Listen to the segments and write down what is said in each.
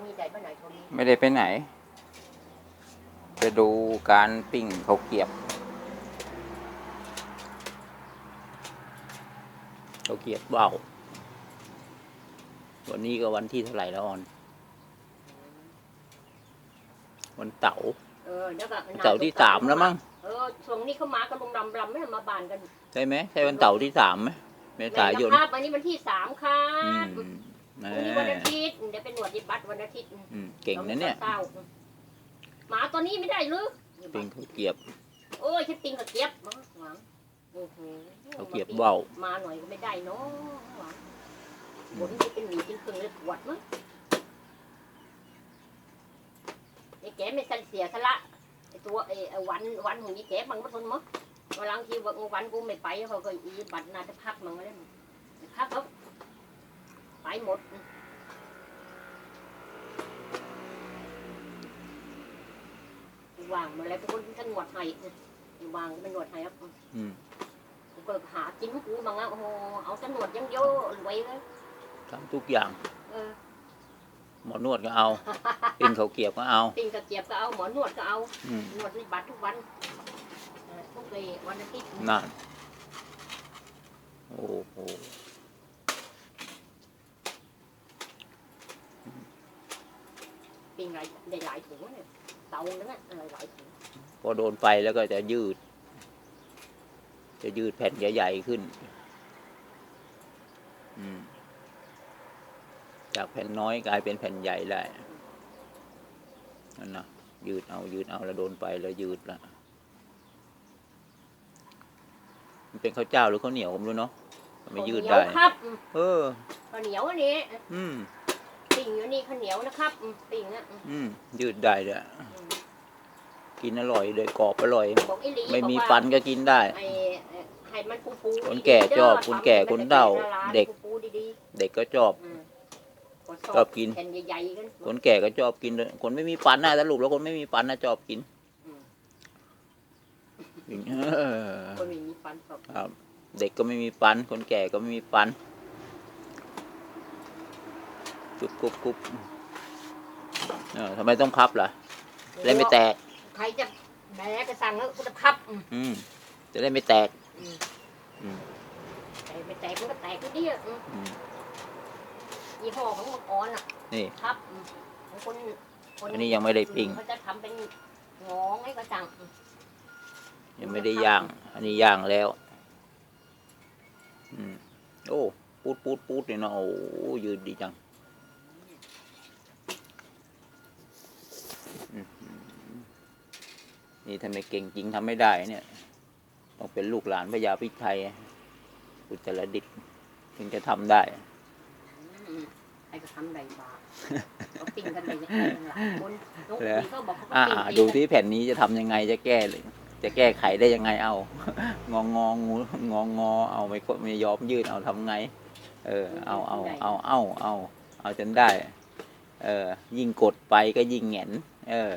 รงนี้ได้บ้านไหนตรงนี้ไม่ได้ไปไหน จะดูการปิ้งเขาวเกรียบเขาวเกรียบเบาวันนี้ก็วันที่เท่าไหร่แล้วออน วันเสาร์เออแล้วก็เสาร์ที่สามแล้วมั้งเออช่วงนี้เขามากันลงรำรำไม่ทำมาบานกัน ใช่ไหมใช่วันเสาร์ที่สามไหมเมษายนแม่นะครับวันนี้วันที่สามครัอืบ มแหมวันนี้วันอาทิตย์เดี๋ยวเป็นหนวดยิบัตรวันอาทิตย์อืมเก่งนะเนี่ยเก้าหมาตัวนี้ไม่ได้หรือปิ้งเขาวเกรียบ โอ้ยฉันปิงกับเกียบมาหวังโอ้โหเขาเกรียบเว้ามาหน่อยก็ไม่ได้เนาะหวังบนที่เป็นหมีเป็นเครื่องเลยปวดมั้งไอ้แกไม่สันเสียสละไอ้ตัวไอ้วันวันของนี่แกบังมาทนมั้งวันหลังทีว่าวันกูไม่ไปเขาก็อีบัตรน่าจะพักมั้งเลยพักแล้ว ไปหมด วางมาแล้วเป็นคนท่านหนวดให้วางเป็นหนวดให้ครับอืมกูก็หากินของกูมังอะโอ้โหเอาตำรวจยังโย่รวยเลยทำทุกอย่าง เออ หมอนวดก็เอาปิ้งเขาวเกรียบก็เอา ปิงกระเจี๊ยบก็เอาหมอนวดก็เอาอืมนวดที่บัตรทุกวันเออทุกเลยวันอาทิตย์ นั่น โอ้โห ปิงหลายได้หลายถุงเนี่ยเตานึงอะหลายหลายถุงพอโดนไฟแล้วก็จะยืด จะยืดแผ่นใหญ่ๆขึ้นอืมจากแผ่นน้อยกลายเป็นแผ่นใหญ่ได้นั่นนะยืดเอายืดเอาแล้วโดนไฟแล้วยืดละมันเป็นข้าวเจ้าหรือข้าวเหนียวผมรู้เนาะมันไม่ยืดข้าวได้เหนียวครับอืมเออข้าวเหนียวอันนี้ อืมปิงอยู่ นี่ข้าวเหนียวนะครับอืมปิงอะอืมอืมยืดได้เลยอืมกินอร่อยเลยกรอบอร่อย บอกไอ้หลีไม่มีบอกว่าฟันก็กินได้ ไอ้เอ่อให้มันปูปูๆคนแก่ดีๆชอบเด้คนแก่ทำให้คนเฒ่าป็นร้นเด็กปูๆดีเด็กก็ชอบ ๆอืมชอบกิน แผ่นใหญ่ๆกัน คนแก่ก็ชอบกินด้วยคนไม่มีฟันนะสรุปแล้วคนไม่มีฟันนะชอบกินอืมเออคนไม่มีฟันชอบครับเด็กก็ไม่มีฟัน คนแก่ก็ไม่มีฟัน กรุบกรุบกรุบเออทำไมต้องพับล่ะจะได้ไม่แตก ใครจะแบกก็สั่งแล้วกูจะพับอืมอืมจะได้ไม่แตก อืมอืมแต่ไม่แตกมันก็แตกก็ดีอะอืมอืมยี่ห้อของมังกรอะนี่ พับอืมของคนคนอันนี้ยังไม่ได้ปิ้ง เขาจะทำเป็นงองให้กระจังอืมยังไม่ได้ย่าง อันนี้ย่างแล้ว อืม โอ้ ปูดปูดปูดเลยเนาะโอ้ยืดดีจัง นี่ทำไมเก่งจริงทำไม่ได้เนี่ย ต้องเป็นลูกหลานพญาพิชัยอุตรดิตถ์ถึงจะทำได้อืมใครก็ทำได้บ้างเขาปิ้งกันได้ยังไงหลายคนน้องแล้วคุยเขาบอกเขาก็อ่าปิ้งดูเองที่แผ่นนี้จะทำยังไงจะแก้เลยจะแก้ไขได้ยังไงเอา งองงองูงองงอเอาไม่กดไม่ยอมยืดเอาทำไง เออ เอาเอาเอาเอาเอาเอาจนได้ เออ ยิ่งกดไปก็ยิ่งแหงนเออ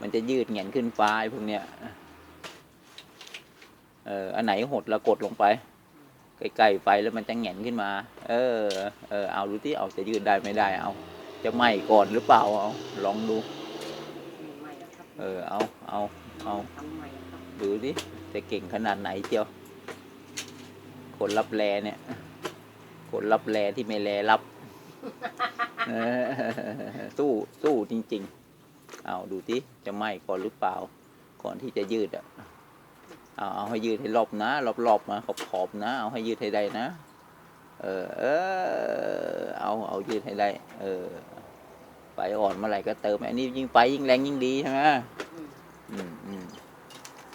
มันจะยืดแหงนขึ้นฟ้าไอ้พวกเนี้ยเอออันไหนหดแล้วกดลงไปใกล้ๆไฟแล้วมันจะแหงนขึ้นมา เออ เออเอาดูที่เอาจะยืดได้ไม่ได้เอา จะไหมก่อนหรือเปล่าเอาลองดู เออเอาเอาเอาดูดิจะเก่งขนาดไหนเจียวคนรับแลเนี่ยคนรับแลที่ไม่แลรับสู้สู้จริง ๆ เอาดูที่จะไหม้ก่อนหรือเปล่า ก่อนที่จะยืดอะเอาเอาให้ยืดให้รอบนะรอบรอบๆมาขอบขอบๆนะ เอาให้ยืดให้ได้นะ เออเออเอาเอายืดให้ได้ เออไฟอ่อนเมื่อไหร่ก็เติมอันนี้ยิ่งไฟยิ่งแรงยิ่งดีใช่ไหมอืมอืม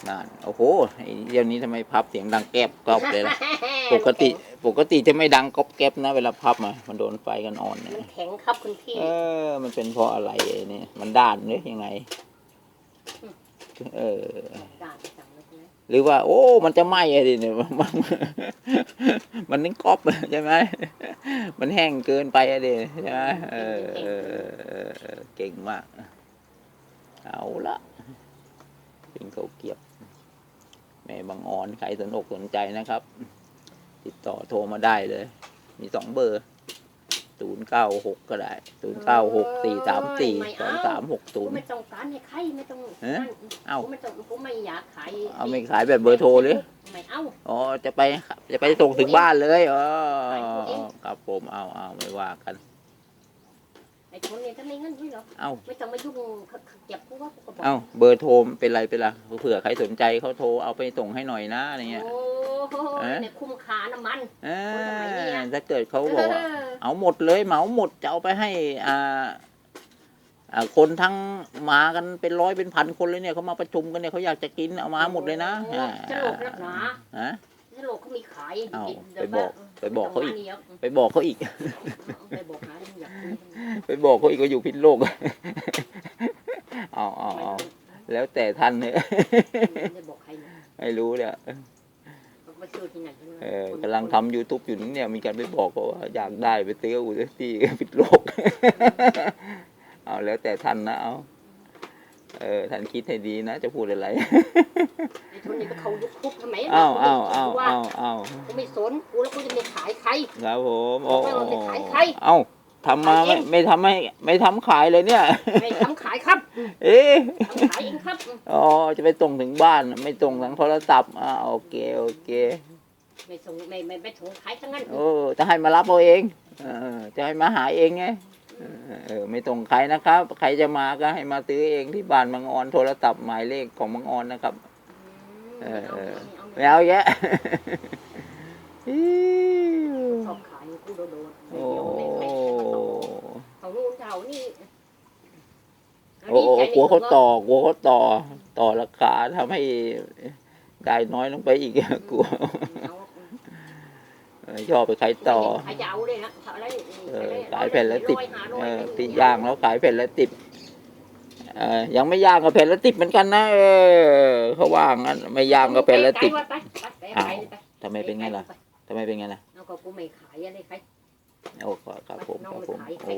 นั่นโอ้โหไอ้เดี๋ยวนี้ทำไมพับเสียงดังแกรบกรอบเลยล่ะปกติ ปกติจะไม่ดังก๊อบแก๊บนะ เวลาพับมา มันโดนไฟกันอ่อนเนี่ยมันแข็งครับคุณพี่ เออ มันเป็นเพราะอะไรไอ้นี่มันด้านหรือยังไง เออ ด่านจังเลยนะหรือว่า โอ้ มันจะไหม้อะดิเนี่ยมันมันนึงก๊อบใช่ไหมมันแห้งเกินไปอะดิใช่ไหมเออเออเออเออเออเก่งมาก เอาละเป็นเขาวเกรียบแม่บางอ่อนใครสนอกสนใจนะครับ ติดต่อโทรมาได้เลย มีสองเบอร์ศูนย์เก้าหกก็ได้ศูนย์เก้าหกสี่สามสี่สองสามหกศูกูนย์ ไม่ต้องการให้ใครไม่ต้องเอ๊ะนั่นเอ้ากูไม่ต้องกูไม่อยากขายเอาไม่ขายแบบเบอร์โทรเลย ไม่เอา อ๋อ จะไปจะไปส่งถึงบ้านเลย อ๋อขายตัวเองครับผม เอาเอาไม่ว่ากัน ไอ้คนเนี่ยถ้าไม่งั้นนี่หรอกเอา ไม่ต้องมายุ่งเก็บกูว่ากูก็บอกเอาเบอร์โทรเป็นไรเป็นไรเผื่อใครสนใจเขาโทรเอาไปส่งให้หน่อยนะอะไรเงี้ย โอ้โห เอ๊ะเนี่ยคุ้มค่าน้ำมันเอคนสมัยนี้ออะถ้าเกิดเขาบอกว่าเออเอาหมดเลยเหมาหมดจะเอาไปให้อ่าอ่าคนทั้งมากันเป็นร้อยเป็นพันคนเลยเนี่ยเขามาประชุมกันเนี่ยเขาอยากจะกินเอามาหมดเลยนะโอ้จะโลกนักหนาฮะจะโลกเขามีขายเอากินไปบอกไปบอกเขาอีกไม่ต้งมไปบอกเขาอีกนี่หรอกไปบอกหาที่อยากกินไปบอกเขาอีกว่าอยู่พิษโลกเอาเอาเอาแล้วแต่ท่านเนี่ยไม่ได้บอกใครนะไม่รู้เนี่ย ไปซื้อที่ไหนกันวะเออกำลังทำ YouTube อยู่นี่เนี่ยมีการไปบอกเขาว่าอยากได้ไปซื้ออุตที่พิษโลก เอาแล้วแต่ท่านนะเอาเออท่านคิดให้ดีนะ จะพูดอะไรไอ้ทุนนี่ก็เขายุกทุบทำไมอ้าวอ้าวอ้าวว่าอ้าวอ้าวกูไม่สนกูแล้วกูจะไม่ขายใครครับผมโอ้ไม่ว่าจะขายใครเอ้า ทำมาขายเอไม่งไม่ทำให้ไม่ทำขายเลยเนี่ย ไม่ทำขายครับเอ๊ะทำขายเองครับอ๋อจะไปส่งถึงบ้านไม่ส่งทางโทรศัพท์อ่าโอเคโอเค ไม่ส่งไม่ไม่ไม่ส่งขายทั้งนั้นโอ้จะให้มารับเอาเองเออจะให้มาหาเองไงเออเออไม่ส่งใครนะครับ ใครจะมาก็ให้มาซื้อเองที่บ้านบางออนโทรศัพท์หมายเลขของบางออนนะครับ เออเออไม่เอาแยะอิ๊วชอบขายกูโดดๆโอ้ เดี๋ยวไม่ไม่ไม่เขานู่นเขานี่โอ้โอ้กลัวเขาต่อกลัวเขาต่อ ต่อราคาทำให้ได้น้อยลงไปอีกกลัวเออชอบไปขายต่อขายจะเอาเลยนะอะไรเออขายแผ่นละสิบเออที่ย่างแล้วขายแผ่นละติบเออยังไม่ย่างก็แผ่นละติบเหมือนกันนะเออเขาว่างั้นไม่ย่างก็แผ่นละติบไปไปไปไปไปทำไมเป็นไงล่ะทำไมเป็นไงล่ะเอาก็กูไม่ขายอะไรใคร โอ้ครับผมครับผมโอ้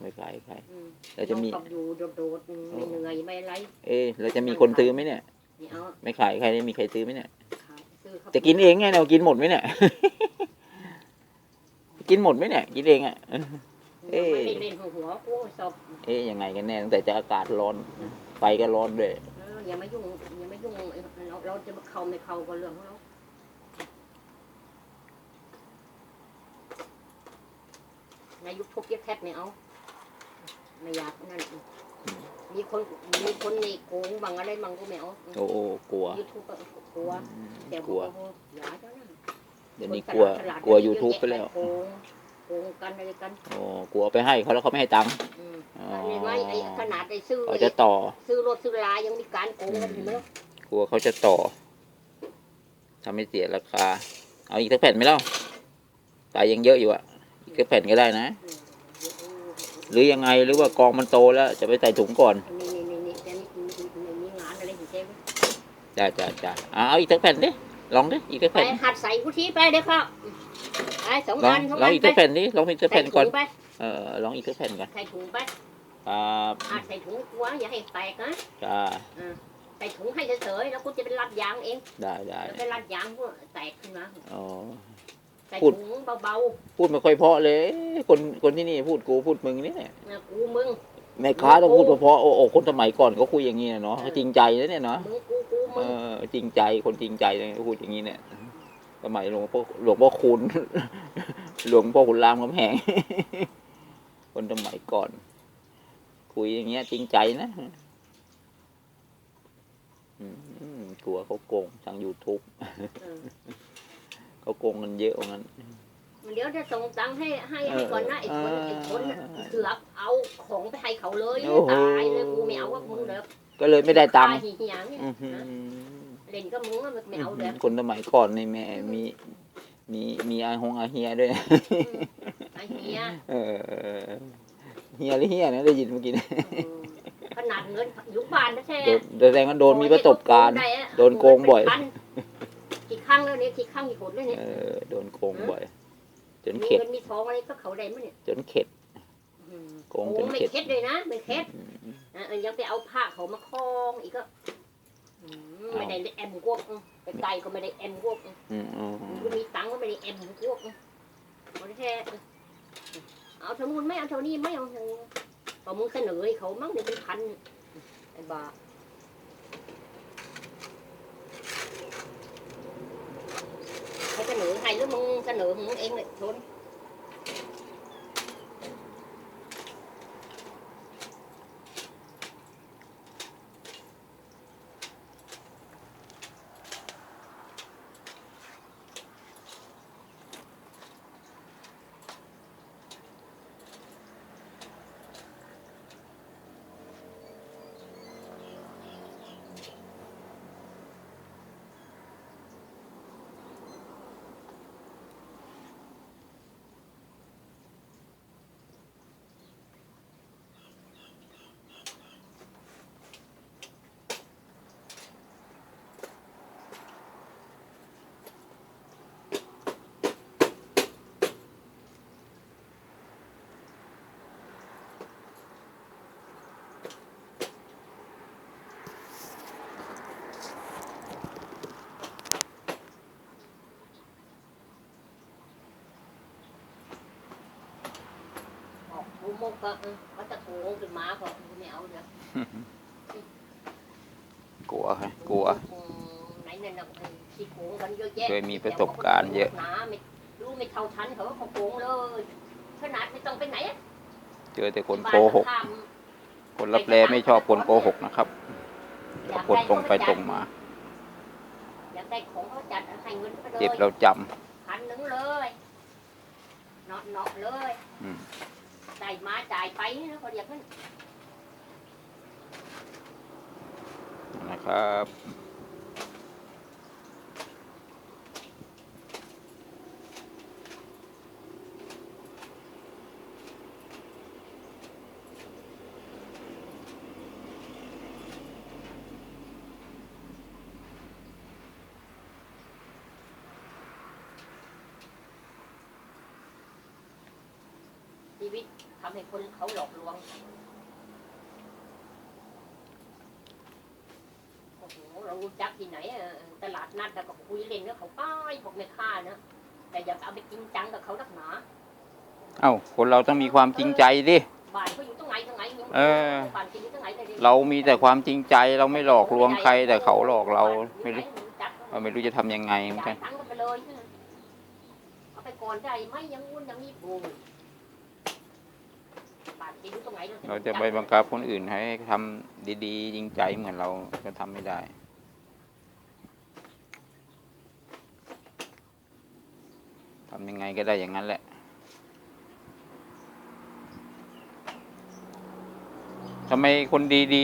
ไม่ขายขายอืมแล้วจะมีน้องกับอยู่โดดๆไม่เหนื่อยไม่อะไรเอ๊ะเราจะมีคนซื้อไหมเนี่ยไม่เอาไม่ขายใครได้มีใครซื้อไหมเนี่ยขายซื้อเขาจะกินเองไงเรากินหมดไหมเนี่ยกินหมดไหมเนี่ยกินเองอะเอ๊ะไม่ได้เล่นหัวกูสอบเอ๊ะยังไงกันแน่ตั้งแต่จะอากาศร้อนไฟก็ร้อนด้วยเอออย่ามายุ่งอย่ามายุ่งเราเราจะมาเข้าไม่เข้าก็เรื่องของเรา ในยุคทุบยักแทบไม่เอา ไม่อยากนั่นมีคนมีคนในโกงบังอะไรบังก็ไม่เอาโอ้โอ้กลัวยูทูบก็กลัวอืมเดี๋ยวกลัวโอ้โหอย่าเจ้านั่นเดี๋ยวนี้กลัวคนฉลาดๆกลัวเดี๋ยูนี้ทูบเยอะไปแล้วโกงโกงกันอะไรกันโอ้กลัวไปให้เขาแล้วเขาไม่ให้ตังค์อืมอ๋ออันนี้ไว้ไอ้ขนาดไอ้ซื้อเขาจะต่อ ซื้อรถซื้อลายังมีการโกงกันอยู่เลยกลัวเขาจะต่อทำให้เสียราคา เอาอีกสักแผ่นไหมเล่าตายยังเยอะอยู่อะอี กสักแผ่นก็ได้นะ หรือยังไงหรือว่ากองมันโตแล้ว จะไปใส่ถุงก่อนนี่นี่นี่นี่แต่นี่มีมีงานอะไรอยู่เจ๊จ้าจ้าจ้าเอาอีกสักแผ่นดิลองดิอีกสักไปแผ่นหัดใส่กุฏิไปเด้อครับไปสองลออังนสองลออังนอีกไปสักแผ่นดิลองอีกสักใส่แผ่นถุก่อนงไปเออลองอีกสักแผ่นก่อนใส่ถุงไปครับอาใส่ถุงกลัวอย่าให้แตกนะจ้าใส่ถุงให้เฉยๆแล้วกูจะเป็นรัดยางเองได้ได้แล้วไปรัดยางกูแตกขึ้นมาอ๋อ ใส่พูด ถุงเบาพูดไม่ค่อยเพราะเลย คนคนที่นี่พูดกูพูดมึงนี่เนี่ยๆนะกูมึง แม่ค้าต้องพูดเพราะๆโอ้โอ้คนสมัยก่อนเขาคุยอย่างนี้นะเนาะเขาจริงใจนะเนี่ยเนาะ มึงกูกูเอมึงอจริงใจคนจริงใจเลยพูดอย่างนี้เนี่ยสมัยหลวงพ่อหลวงพ่อคุณ หลวงพ่อขุนรามคำแหง คนสมัยก่อน คุยอย่างเงี้ย จริงใจนะอืมกลัวเขาโกงทาง YouTube เออ เขาโกงกันเยอะว่างั้น เดี๋ยวจะส่งตังค์ให้ให้ให้ก่อนนะไอ้คนไอ้คนน่ะเสือกเอาของไปให้เขาเลยโอ้โหตายเลยกูไม่เอากับมึงเด้อก็เลยไม่ได้ตังค์ค่าเหี้ยๆเนี่ยอื้อหือนะเล่นก็มึงอะไม่เอาเด้อคนสมัยก่อนนี่แม่มีมีมีอาหงอาเฮียด้วย ไอ้เหี้ยเออเฮียหรือเฮียนะได้ยินเมื่อกี้นะเออขนาดเงินอยู่บ้านแท้โดนแสดงว่าโดนมีประสบการณ์โอ้ยไอะโดนโกงบ่อย เป็นพัน กี่ครั้งแล้วเนี่ยกี่ครั้งกี่หนแล้วเนี่ยเออโดนโกงบ่อย จนมีเข็ดเงินมีทองอะไรก็เขาได้มั้งเนี่ยจนเข็ดอืมโกงโอ้จนไม่เข็ดเค็ดเลยนะไม่เค็ดอืมอะเออยังไปเอาผ้าเขามาคล้องอีกก็อืมไม่ได้แอมกวกอืมไปไกลก็ไม่ได้แอมกวกอืมอืมอืมอืมกูมีตังค์ก็ไม่ได้แอมกวกอืมเอาแท้เอาเท่านู้นไม่เอาเท่านี้ไม่เอาเท่านี้พอมึงเสนอให้เขามั่งเดี๋ยวเป็นพันไอ้บ้า เขาเสนอให้ มึงเสนอของมึงเองเลยทนออกก็เออเขาจะโกงขึ้นมาก็ไม่เอาเดี๋ยวกลัวครับกลัว ไหนเนี่ยนะขี้โกงกันเยอะแยะเคยมีประสบการณ์เยอะรู้ไม่เท่าทันเขาว่าเขาโกงเลยขนาดไม่ต้องไปไหนเจอแต่คนโกหก คนรับแลไม่ชอบคนโกหกนะครับอยากคนตรงไปตรงมาอยากได้ของเขาจัดให้เงินเลยเจ็บเราจพันหนึ่งเลยนาะเนาะเลยำอืมจ่ายมาจ่ายไปนะเขาเรียกมันนะครับชีวิต ทำให้คนเขาหลอกลวงโอ้โหเรารู้จักที่ไหนอะตลาดนัดแล้วก็คุยเล่นกับเขาป้ายพวกแม่ค้านะแต่อย่าเอาไปจริงจังกับเขานักหนาเอ้าคนเราต้องมีความจริงใจดิบ้านเขาอยู่ตรงไหนตรงไหนยังเออบ้านเขาอยู่ตรงไหนแต่ดี๋ยวเรามีแต่ความจริงใจเราไม่หลอกลวงใคร แต่เขาหลอกเราไม่รู้จักเราไม่รู้จะทำยังไงเหมือนกัจ่านยตังค์กันไปเลยเอาไปก่อนได้ไหมอยังงู้นอยังนี้โอ้ยบ้าน เรงไหนเราจะไปบังคับคนอื่นให้ทำดีๆ จริงใจเหมือนเราก็ทำไม่ได้ทำยังไงก็ได้อย่างนั้นแหละทำไมคนดีๆ